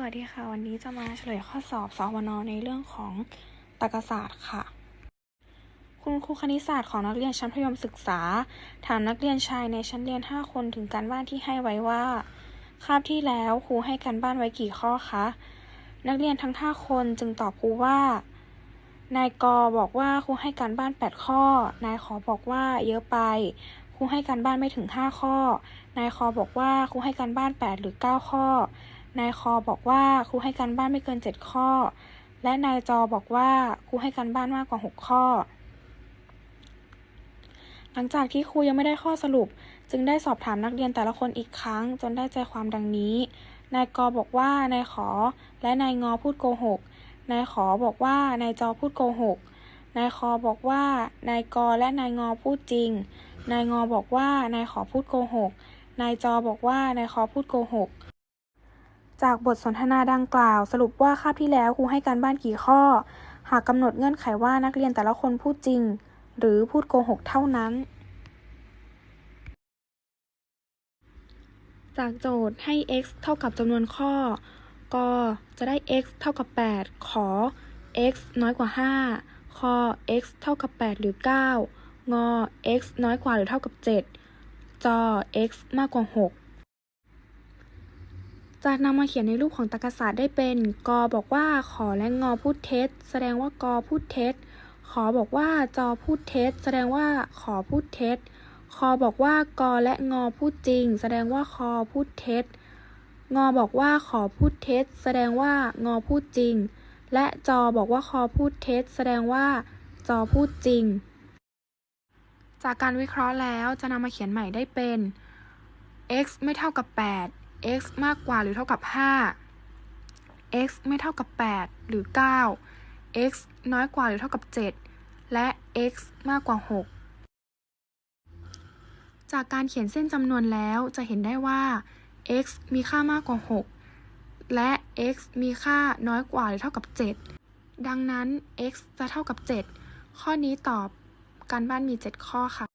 สวัสดีค่ะ วันนี้จะมาเฉลยข้อสอบสวนในเรื่องของตรรกศาสตร์ค่ะ คุณครูคณิตศาสตร์ของนักเรียนชั้นประถมศึกษา ถามนักเรียนชายในชั้นเรียน 5 คนถึงการบ้านที่ให้ไว้ว่า คาบที่แล้วครูให้การบ้านไว้กี่ข้อคะ นักเรียนทั้ง 5 คนจึงตอบครูว่า นายกอบอกว่าครูให้การบ้าน 8 ข้อ นายขอบอกว่าเยอะไปครูให้การบ้านไม่ถึง 5 ข้อ นายคอบอกว่าครูให้การบ้าน 8 หรือ 9 ข้อ นายคอบอกว่าครูให้การบ้านไม่เกิน 7 ข้อ และนายจอบอกว่าครูให้การบ้านมากกว่า 6 ข้อ หลังจากที่ครูยังไม่ได้ข้อสรุป จึงได้สอบถามนักเรียนแต่ละคนอีกครั้ง จนได้ใจความดังนี้ นายกอบอกว่านายขอ และนายงอพูดโกหก นายขอบอกว่านายจอพูดโกหก นายคอบอกว่านายกอและนายงอพูดจริง นายงอบอกว่านายขอพูดโกหก นายจอบอกว่านายคอพูดโกหก จากบทสนทนาดังกล่าว สรุปว่าคาบที่แล้วครูให้การบ้านกี่ข้อ หากกำหนดเงื่อนไขว่านักเรียนแต่ละคนพูดจริง หรือพูดโกหกเท่านั้น จากโจทย์ให้ x เท่ากับจำนวนข้อ ก็จะได้ x เท่ากับ 8 ขอ x น้อยกว่า 5 คอ x เท่ากับ 8 หรือ 9 งอ x น้อยกว่าหรือเท่ากับ 7 จอ x มากกว่า 6 จากนำมาเขียนในรูปของตรรกศาสตร์ได้เป็นกบอกว่าขอและงอพูดเท็จ แสดงว่ากอพูดเท็จ ขอบอกว่าจอพูดเท็จ แสดงว่าขอพูดเท็จ คอบอกว่ากอและงอพูดจริง แสดงว่าคอพูดเท็จ งอบอกว่าขอพูดเท็จ แสดงว่างอพูดจริง และจอบอกว่าคอพูดเท็จ แสดงว่าจอพูดจริง จากการวิเคราะห์แล้วจะนำมาเขียนใหม่ได้เป็น x ไม่เท่ากับ 8 x มากกว่าหรือเท่ากับ 5 x ไม่เท่ากับ 8 หรือ 9 x น้อยกว่าหรือเท่ากับ 7 และ x มากกว่า 6 จากการเขียนเส้นจำนวนแล้วจะเห็นได้ว่า x มีค่ามากกว่า 6 และ x มีค่าน้อยกว่าหรือเท่ากับ 7 ดังนั้น x จะเท่ากับ 7 ข้อนี้ตอบการบ้านมี 7 ข้อค่ะ